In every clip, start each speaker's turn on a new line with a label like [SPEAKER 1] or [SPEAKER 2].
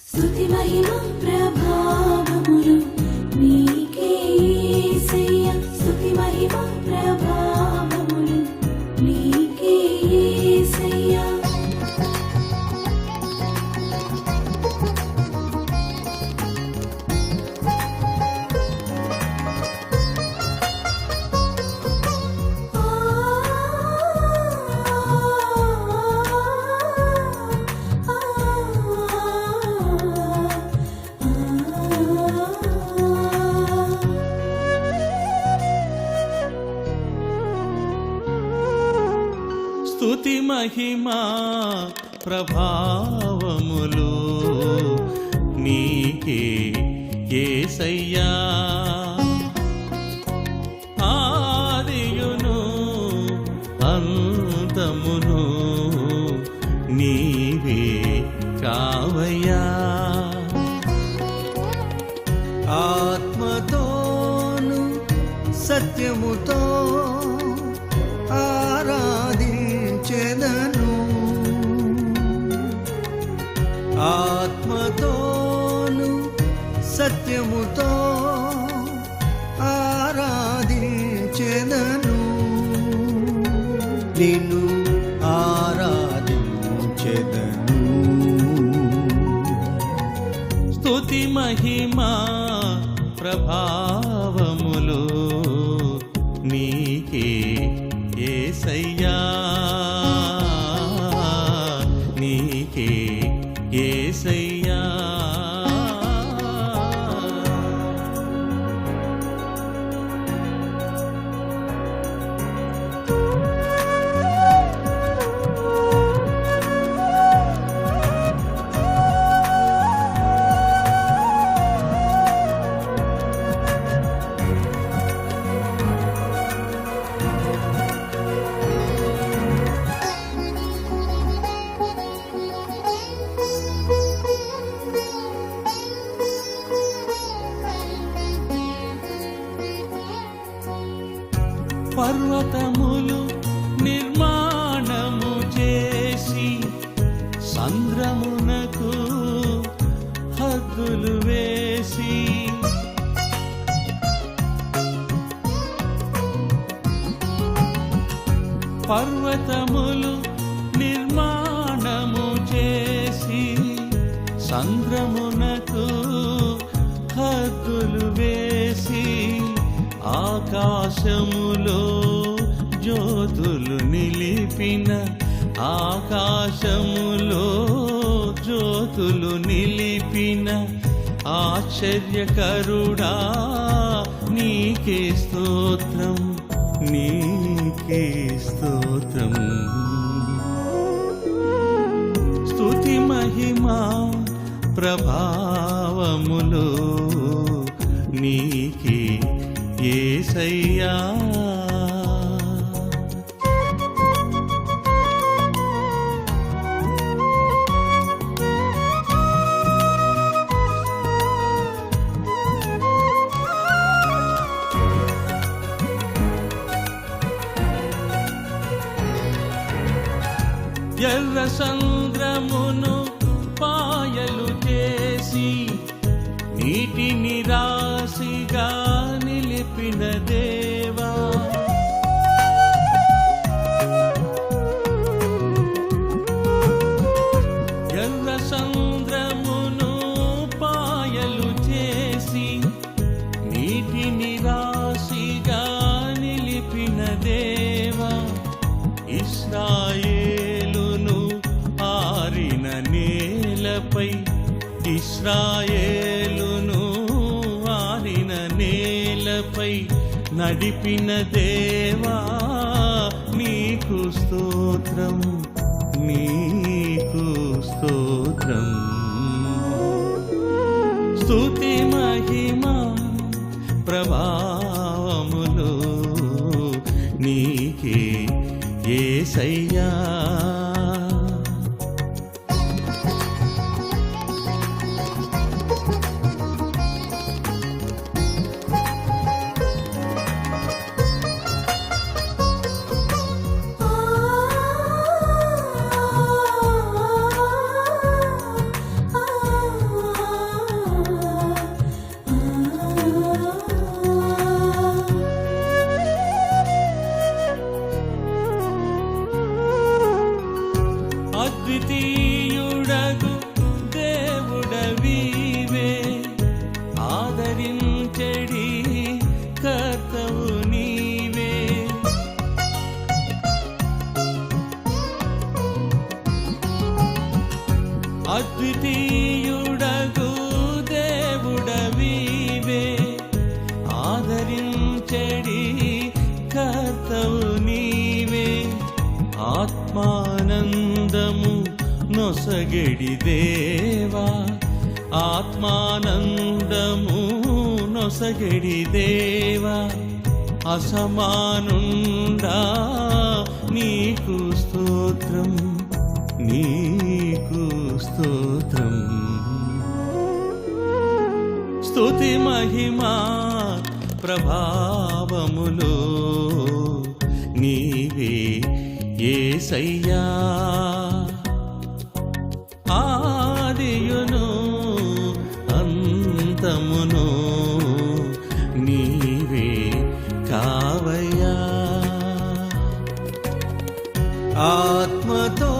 [SPEAKER 1] స్తుతి మహిమ ప్రభా. స్తుతి మహిమా ప్రభావములు. నీకే
[SPEAKER 2] ఏసయ్యా.
[SPEAKER 3] సత్యముతో ఆరాధించెదను. నిన్ను ఆరాధించెదను.
[SPEAKER 2] స్తుతి మహిమా ప్రభా పర్వతములు నిర్మాణము చేసి సంద్రమునకు హద్దులు వేసి పర్వతములు నిర్మాణము చేసి సంద్రమునకు ఆకాశములో జ్యోతులు నిలిపిన ఆకాశములో జ్యోతులు నిలిపిన ఆశ్చర్యకరుడా నీకే స్తోత్రం నీకే స్తోత్రం. స్తుతి మహిమా ప్రభావములు ఏసయ్యా ఎర్ర సంద్రమును పాయలు చేసి నీటిని రాసిగా నిలిపిన దేవా. ఎర్ర సంద్రమును పాయలు చేసి నీటిని రాశిగా నిలిపిన దేవా ఇస్రాయేలును ఆరిన నేలపై ఇస్రాయేలును నేలపై నడిపిన దేవా నీకు స్తోత్రం నీకు స్తోత్రం. స్తుతి మహిమా ప్రభావములు నీకే ఏ
[SPEAKER 1] సయ్య
[SPEAKER 2] అద్వితీయుడగు దేవుడవీవే ఆదరించడి కర్తవు నీవే. ఆత్మానందము నొసగడి దేవా. ఆత్మానందము నొసగడి దేవా. అసమానుండా నీకు స్తోత్రం నీకు స్తోత్రం. స్తుతి మహిమా ప్రభావములు నీవే ఏసయ్యా. ఆదియును అంతమును నీవే కావయ్యా.
[SPEAKER 3] ఆత్మతో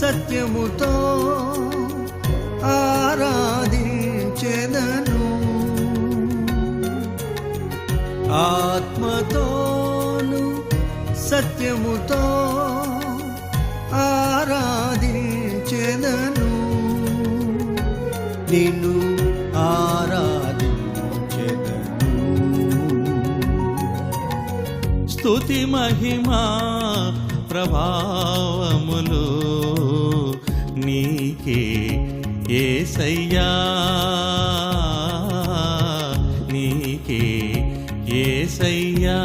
[SPEAKER 3] సత్యముతో ఆరాధించెదను. ఆత్మతోను సత్యముతో ఆరాధించెదను. నిన్ను ఆరాధించెదను.
[SPEAKER 2] స్తుతి మహిమా ప్రభావములు నీకే ఏ సయ్యా నీకే ఏ సయ్యా